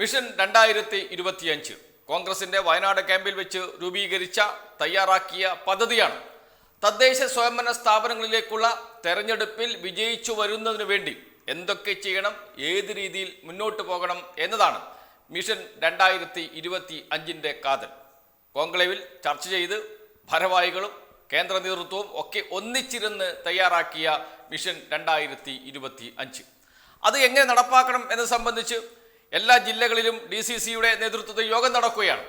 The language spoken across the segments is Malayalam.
മിഷൻ രണ്ടായിരത്തി ഇരുപത്തിയഞ്ച് കോൺഗ്രസിന്റെ വയനാട് ക്യാമ്പിൽ വെച്ച് രൂപീകരിച്ച തയ്യാറാക്കിയ പദ്ധതിയാണ് തദ്ദേശ സ്വയംഭരണ സ്ഥാപനങ്ങളിലേക്കുള്ള തെരഞ്ഞെടുപ്പിൽ വിജയിച്ചു വരുന്നതിനു വേണ്ടി എന്തൊക്കെ ചെയ്യണം ഏത് രീതിയിൽ മുന്നോട്ട് പോകണം എന്നതാണ് മിഷൻ രണ്ടായിരത്തി ഇരുപത്തി അഞ്ചിന്റെ കാതൽ. കോൺക്ലേവിൽ ചർച്ച ചെയ്ത് ഭാരവാഹികളും കേന്ദ്ര നേതൃത്വവും ഒക്കെ ഒന്നിച്ചിരുന്ന് തയ്യാറാക്കിയ മിഷൻ രണ്ടായിരത്തി ഇരുപത്തി അഞ്ച് അത് എങ്ങനെ നടപ്പാക്കണം എന്നത് സംബന്ധിച്ച് എല്ലാ ജില്ലകളിലും ഡി സി സിയുടെ നേതൃത്വത്തിൽ യോഗം നടക്കുകയാണ്.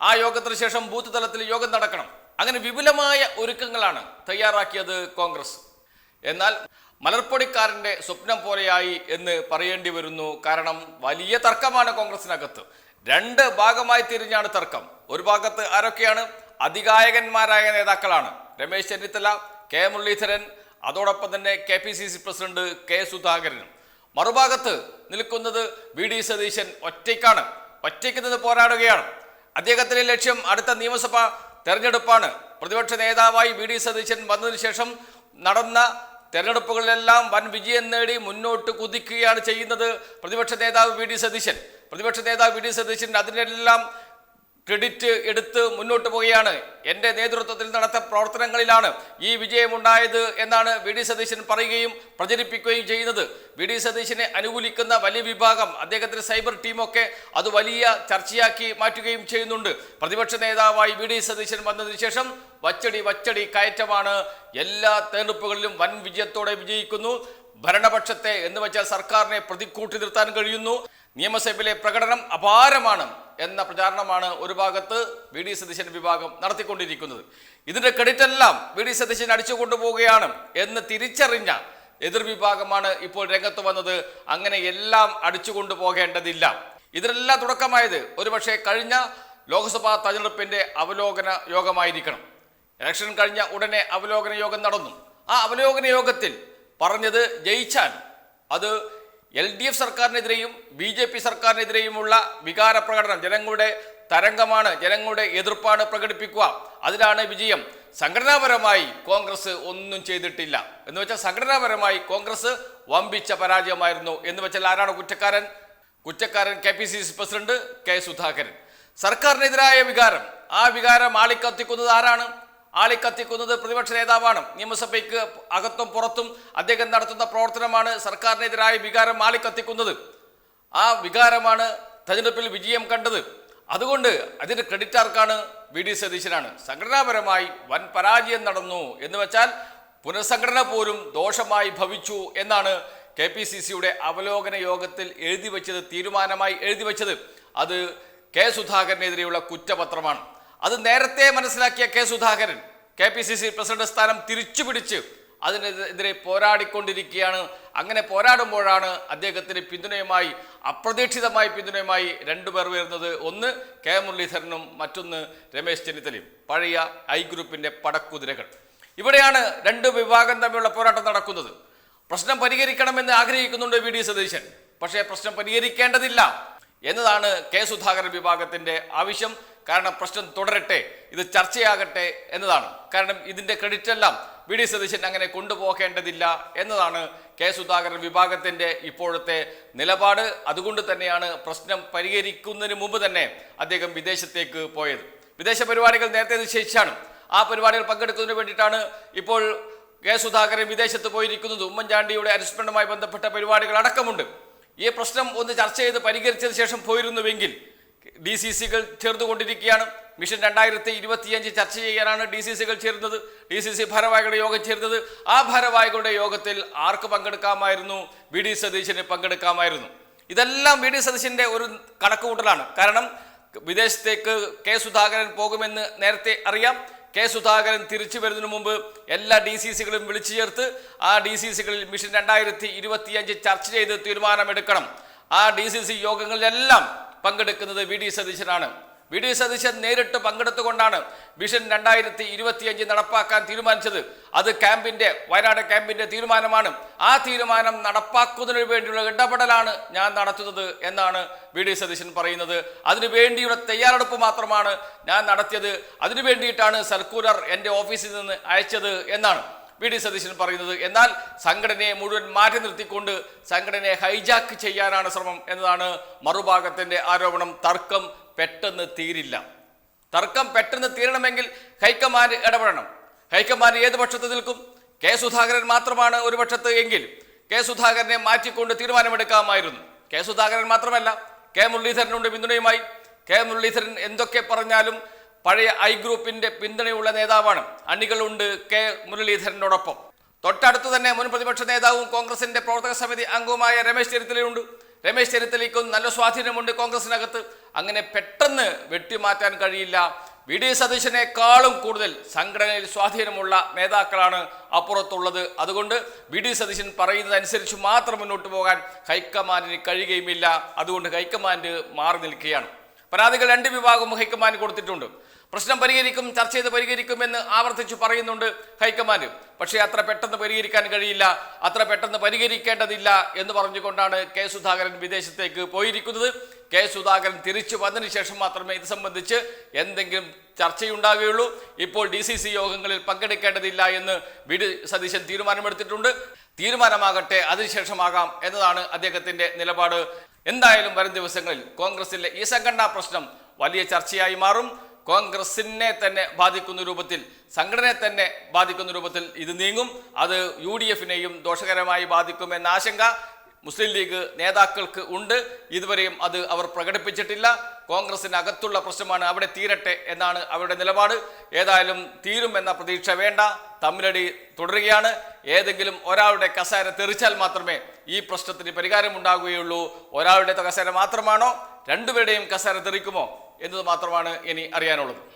ആ യോഗത്തിന് ശേഷം ബൂത്ത് തലത്തിൽ യോഗം നടക്കണം. അങ്ങനെ വിപുലമായ ഒരുക്കങ്ങളാണ് തയ്യാറാക്കിയത് കോൺഗ്രസ്. എന്നാൽ മലർപ്പൊടിക്കാരന്റെ സ്വപ്നം പോലെയായി എന്ന് പറയേണ്ടി വരുന്നു. കാരണം വലിയ തർക്കമാണ് കോൺഗ്രസിനകത്ത്. രണ്ട് ഭാഗമായി തിരിഞ്ഞാണ് തർക്കം. ഒരു ഭാഗത്ത് ആരൊക്കെയാണ്? അധികായകന്മാരായ നേതാക്കളാണ്. രമേശ് ചെന്നിത്തല കെ മുരളീധരൻ അതോടൊപ്പം തന്നെ K P C C president K സുധാകരനും. മറുഭാഗത്ത് നിൽക്കുന്നത് വി ഡി സതീശൻ ഒറ്റയ്ക്കാണ്. ഒറ്റയ്ക്ക് നിന്ന് പോരാടുകയാണ്. അദ്ദേഹത്തിന്റെ ലക്ഷ്യം അടുത്ത നിയമസഭാ തെരഞ്ഞെടുപ്പാണ്. പ്രതിപക്ഷ നേതാവായി വി ഡി സതീശൻ വന്നതിന് ശേഷം നടന്ന തെരഞ്ഞെടുപ്പുകളിലെല്ലാം വൻ വിജയം നേടി മുന്നോട്ട് കുതിക്കുകയാണ് ചെയ്യുന്നത് പ്രതിപക്ഷ നേതാവ് വി ഡി സതീശൻ. പ്രതിപക്ഷ നേതാവ് വി ഡി സതീശൻ അതിനെല്ലാം ക്രെഡിറ്റ് എടുത്ത് മുന്നോട്ട് പോവുകയാണ്. എന്റെ നേതൃത്വത്തിൽ നടത്ത പ്രവർത്തനങ്ങളിലാണ് ഈ വിജയമുണ്ടായത് എന്നാണ് വി ഡി സതീശൻ പറയുകയും പ്രചരിപ്പിക്കുകയും ചെയ്യുന്നത്. വി ഡി സതീശനെ അനുകൂലിക്കുന്ന വലിയ വിഭാഗം അദ്ദേഹത്തിന്റെ സൈബർ ടീമൊക്കെ അത് വലിയ ചർച്ചയാക്കി മാറ്റുകയും ചെയ്യുന്നുണ്ട്. പ്രതിപക്ഷ നേതാവായി വി ഡി സതീശൻ വന്നതിന് ശേഷം വച്ചടി വച്ചടി കയറ്റമാണ് എല്ലാ തെരഞ്ഞെടുപ്പുകളിലും വൻ വിജയത്തോടെ വിജയിക്കുന്നു. ഭരണപക്ഷത്തെ എന്ന് വെച്ചാൽ സർക്കാരിനെ പ്രതിക്കൂട്ടി നിർത്താൻ കഴിയുന്നു. നിയമസഭയിലെ പ്രകടനം അപാരമാണ് എന്ന പ്രചാരണമാണ് ഒരു ഭാഗത്ത് വി ഡി സതീശൻ വിഭാഗം നടത്തിക്കൊണ്ടിരിക്കുന്നത്. ഇതിന്റെ ക്രെഡിറ്റ് എല്ലാം വി ഡി സതീശൻ അടിച്ചുകൊണ്ടുപോവുകയാണ് എന്ന് തിരിച്ചറിഞ്ഞ എതിർവിഭാഗമാണ് ഇപ്പോൾ രംഗത്ത് വന്നത്. അങ്ങനെ എല്ലാം അടിച്ചുകൊണ്ടു പോകേണ്ടതില്ല. ഇതിനെല്ലാം തുടക്കമായത് ഒരുപക്ഷെ കഴിഞ്ഞ ലോക്സഭാ തെരഞ്ഞെടുപ്പിന്റെ അവലോകന യോഗമായിരിക്കണം. ഇലക്ഷൻ കഴിഞ്ഞ ഉടനെ അവലോകന യോഗം നടന്നു. ആ അവലോകന യോഗത്തിൽ പറഞ്ഞത് ജയിച്ചാൽ അത് എൽ ഡി എഫ് സർക്കാരിനെതിരെയും ബി ജെ പി സർക്കാരിനെതിരെയുമുള്ള വികാര പ്രകടനം ജനങ്ങളുടെ തരംഗമാണ് ജനങ്ങളുടെ എതിർപ്പാണ് പ്രകടിപ്പിക്കുക. അതിലാണ് വിജയം. സംഘടനാപരമായി കോൺഗ്രസ് ഒന്നും ചെയ്തിട്ടില്ല. എന്ന് വെച്ചാൽ സംഘടനാപരമായി കോൺഗ്രസ് വമ്പിച്ച പരാജയമായിരുന്നു. എന്ന് വെച്ചാൽ ആരാണ് കുറ്റക്കാരൻ? കുറ്റക്കാരൻ K P C C president K Sudhakaran. സർക്കാരിനെതിരായ വികാരം. ആ വികാരം ആളിക്കത്തിക്കുന്നത് ആരാണ്? ആളിക്കത്തിക്കുന്നത് പ്രതിപക്ഷ നേതാവാണ്. നിയമസഭയ്ക്ക് അകത്തും പുറത്തും അദ്ദേഹം നടത്തുന്ന പ്രവർത്തനമാണ് സർക്കാരിനെതിരായ വികാരം ആളിക്കത്തിക്കുന്നത്. ആ വികാരമാണ് തെരഞ്ഞെടുപ്പിൽ വിജയം കണ്ടത്. അതുകൊണ്ട് അതിന് ക്രെഡിറ്റ് ആർക്കാണ്? V D സതീശനാണ്. സംഘടനാപരമായി വൻ പരാജയം നടന്നു എന്ന് വെച്ചാൽ പുനഃസംഘടന പോലും ദോഷമായി ഭവിച്ചു എന്നാണ് കെ പി സി സിയുടെ അവലോകന യോഗത്തിൽ എഴുതി വച്ചത് തീരുമാനമായി എഴുതി വച്ചത്. അത് കെ സുധാകരനെതിരെയുള്ള കുറ്റപത്രമാണ്. അത് നേരത്തെ മനസ്സിലാക്കിയ K Sudhakaran K P C C president സ്ഥാനം തിരിച്ചു പിടിച്ച് അതിനെതിരെ പോരാടിക്കൊണ്ടിരിക്കുകയാണ്. അങ്ങനെ പോരാടുമ്പോഴാണ് അദ്ദേഹത്തിന് പിന്തുണയുമായി അപ്രതീക്ഷിതമായി പിന്തുണയുമായി രണ്ടുപേർ വരുന്നത്. ഒന്ന് കെ മുരളീധരനും മറ്റൊന്ന് രമേശ് ചെന്നിത്തലയും. പഴയ ഐ ഗ്രൂപ്പിന്റെ പടക്കുതിരകൾ. ഇവിടെയാണ് രണ്ട് വിഭാഗം തമ്മിലുള്ള പോരാട്ടം നടക്കുന്നത്. പ്രശ്നം പരിഹരിക്കണമെന്ന് ആഗ്രഹിക്കുന്നുണ്ട് വി ഡി സതീശൻ. പക്ഷേ പ്രശ്നം പരിഹരിക്കേണ്ടതില്ല എന്നതാണ് കെ സുധാകരൻ വിഭാഗത്തിന്റെ ആവശ്യം. കാരണം പ്രശ്നം തുടരട്ടെ ഇത് ചർച്ചയാകട്ടെ എന്നതാണ്. കാരണം ഇതിന്റെ ക്രെഡിറ്റ് എല്ലാം വി ഡി സതീശൻ അങ്ങനെ കൊണ്ടുപോകേണ്ടതില്ല എന്നതാണ് കെ സുധാകരൻ വിഭാഗത്തിന്റെ ഇപ്പോഴത്തെ നിലപാട്. അതുകൊണ്ട് തന്നെയാണ് പ്രശ്നം പരിഹരിക്കുന്നതിന് മുമ്പ് തന്നെ അദ്ദേഹം വിദേശത്തേക്ക് പോയത്. വിദേശ പരിപാടികൾ നേരത്തെ നിശ്ചയിച്ചാണ്. ആ പരിപാടികൾ പങ്കെടുക്കുന്നതിന് വേണ്ടിയിട്ടാണ് ഇപ്പോൾ കെ സുധാകരൻ വിദേശത്ത് പോയിരിക്കുന്നത്. ഉമ്മൻചാണ്ടിയുടെ അനുസ്മരണവുമായി ബന്ധപ്പെട്ട പരിപാടികൾ അടക്കമുണ്ട്. ഈ പ്രശ്നം ഒന്ന് ചർച്ച ചെയ്ത് പരിഹരിച്ചതിന് ശേഷം പോയിരുന്നുവെങ്കിൽ ഡി സി സികൾ ചേർന്നുകൊണ്ടിരിക്കുകയാണ്. മിഷൻ രണ്ടായിരത്തി ഇരുപത്തിയഞ്ച് ചർച്ച ചെയ്യാനാണ് ഡി സി സികൾ ചേരുന്നത് ഡി സി സി ഭാരവാഹികളുടെ യോഗം ചേരുന്നത് ആ ഭാരവാഹികളുടെ യോഗത്തിൽ ആർക്ക് പങ്കെടുക്കാമായിരുന്നു? വി ഡി സതീശന് പങ്കെടുക്കാമായിരുന്നു. ഇതെല്ലാം വി ഡി സതീശന്റെ ഒരു കണക്കുകൂട്ടലാണ്. കാരണം വിദേശത്തേക്ക് കെ സുധാകരൻ പോകുമെന്ന് നേരത്തെ അറിയാം. കെ സുധാകരൻ തിരിച്ചു വരുന്നതിന് മുമ്പ് എല്ലാ ഡി സി സികളും വിളിച്ചു ചേർത്ത് ആ ഡി സി സികളിൽ മിഷൻ രണ്ടായിരത്തി ഇരുപത്തിയഞ്ച് ചർച്ച ചെയ്ത് തീരുമാനമെടുക്കണം. ആ ഡി സി സി യോഗങ്ങളിലെല്ലാം പങ്കെടുക്കുന്നത് വി ഡി സതീശനാണ്. വി ഡി സതീശൻ നേരിട്ട് പങ്കെടുത്തുകൊണ്ടാണ് വിഷൻ രണ്ടായിരത്തി ഇരുപത്തിയഞ്ച് നടപ്പാക്കാൻ തീരുമാനിച്ചത്. അത് ക്യാമ്പിന്റെ വയനാട് ക്യാമ്പിന്റെ തീരുമാനമാണ്. ആ തീരുമാനം നടപ്പാക്കുന്നതിന് വേണ്ടിയുള്ള ഇടപെടലാണ് ഞാൻ നടത്തുന്നത് എന്നാണ് വി ഡി സതീശൻ പറയുന്നത്. അതിനു വേണ്ടിയുള്ള തയ്യാറെടുപ്പ് മാത്രമാണ് ഞാൻ നടത്തിയത്. അതിനു വേണ്ടിയിട്ടാണ് സർക്കുലർ എന്റെ ഓഫീസിൽ നിന്ന് അയച്ചത് എന്നാണ്. വി ഡി സതീശൻ പറയുന്നത്. എന്നാൽ സംഘടനയെ മുഴുവൻ മാറ്റി നിർത്തിക്കൊണ്ട് സംഘടനയെ ഹൈജാക്ക് ചെയ്യാനാണ് ശ്രമം എന്നതാണ് മറുഭാഗത്തിന്റെ ആരോപണം. തർക്കം പെട്ടെന്ന് തീരില്ല. തർക്കം പെട്ടെന്ന് തീരണമെങ്കിൽ ഹൈക്കമാൻഡ് ഇടപെടണം. ഹൈക്കമാൻഡ് ഏത് പക്ഷത്ത് നിൽക്കും? കെ സുധാകരൻ മാത്രമാണ് ഒരു പക്ഷത്ത് എങ്കിൽ കെ സുധാകരനെ മാറ്റിക്കൊണ്ട് തീരുമാനമെടുക്കാമായിരുന്നു. കെ സുധാകരൻ മാത്രമല്ല കെ മുരളീധരനുണ്ട് പിന്തുണയുമായി. കെ മുരളീധരൻ എന്തൊക്കെ പറഞ്ഞാലും പഴയ ഐ ഗ്രൂപ്പിന്റെ പിന്തുണയുള്ള നേതാവാണ്. അണികളുണ്ട് കെ മുരളീധരനോടൊപ്പം. തൊട്ടടുത്ത് തന്നെ മുൻ പ്രതിപക്ഷ നേതാവും കോൺഗ്രസിന്റെ പ്രവർത്തക സമിതി അംഗവുമായ രമേശ് ചെന്നിത്തലയുണ്ട്. രമേശ് ചെന്നിത്തലയ്ക്കും നല്ല സ്വാധീനമുണ്ട് കോൺഗ്രസിനകത്ത്. അങ്ങനെ പെട്ടെന്ന് വെട്ടിമാറ്റാൻ കഴിയില്ല. വി. ഡി. സതീശനേക്കാളും കൂടുതൽ സംഘടനയിൽ സ്വാധീനമുള്ള നേതാക്കളാണ് അപ്പുറത്തുള്ളത്. അതുകൊണ്ട് വി. ഡി. സതീശൻ പറയുന്നതനുസരിച്ച് മാത്രം മുന്നോട്ട് പോകാൻ ഹൈക്കമാൻഡിന് കഴിയുകയുമില്ല. അതുകൊണ്ട് ഹൈക്കമാൻഡ് മാറി നിൽക്കുകയാണ്. പരാതികൾ രണ്ട് വിഭാഗവും ഹൈക്കമാൻഡ് കൊടുത്തിട്ടുണ്ട്. പ്രശ്നം പരിഹരിക്കും ചർച്ച ചെയ്ത് പരിഹരിക്കുമെന്ന് ആവർത്തിച്ച് പറയുന്നുണ്ട് ഹൈക്കമാൻഡ്. പക്ഷേ അത്ര പെട്ടെന്ന് പരിഹരിക്കാൻ കഴിയില്ല അത്ര പെട്ടെന്ന് പരിഹരിക്കേണ്ടതില്ല എന്ന് പറഞ്ഞുകൊണ്ടാണ് കെ സുധാകരൻ വിദേശത്തേക്ക് പോയിരിക്കുന്നത്. കെ സുധാകരൻ തിരിച്ചു വന്നതിന് ശേഷം മാത്രമേ ഇത് സംബന്ധിച്ച് എന്തെങ്കിലും ചർച്ചയുണ്ടാകുകയുള്ളൂ. ഇപ്പോൾ ഡി സി സി യോഗങ്ങളിൽ പങ്കെടുക്കേണ്ടതില്ല എന്ന് വി ഡി സതീശൻ തീരുമാനമെടുത്തിട്ടുണ്ട്. തീരുമാനമാകട്ടെ അതിനുശേഷമാകാം എന്നതാണ് അദ്ദേഹത്തിന്റെ നിലപാട്. എന്തായാലും വരും ദിവസങ്ങളിൽ കോൺഗ്രസിലെ ഈ സംഘടനാ പ്രശ്നം വലിയ ചർച്ചയായി മാറും. കോൺഗ്രസിനെ തന്നെ ബാധിക്കുന്ന രൂപത്തിൽ സംഘടനയെ തന്നെ ബാധിക്കുന്ന രൂപത്തിൽ ഇത് നീങ്ങും. അത് യു ഡി എഫിനെയും ദോഷകരമായി ബാധിക്കുമെന്ന ആശങ്ക മുസ്ലിം ലീഗ് നേതാക്കൾക്ക് ഉണ്ട്. ഇതുവരെയും അത് അവർ പ്രകടിപ്പിച്ചിട്ടില്ല. കോൺഗ്രസിനകത്തുള്ള പ്രശ്നമാണ് അവിടെ തീരട്ടെ എന്നാണ് അവരുടെ നിലപാട്. ഏതായാലും തീരുമെന്ന പ്രതീക്ഷ വേണ്ട. തമ്മിലടി തുടരുകയാണ്. ഏതെങ്കിലും ഒരാളുടെ കസേര തെറിച്ചാൽ മാത്രമേ ഈ പ്രശ്നത്തിന് പരിഹാരം ഉണ്ടാകുകയുള്ളൂ ഒരാളുടെ കസേര മാത്രമാണോ? രണ്ടുപേരുടെയും കസേര തെറിക്കുമോ? എന്നത് മാത്രമാണ് ഇനി അറിയാനുള്ളത്.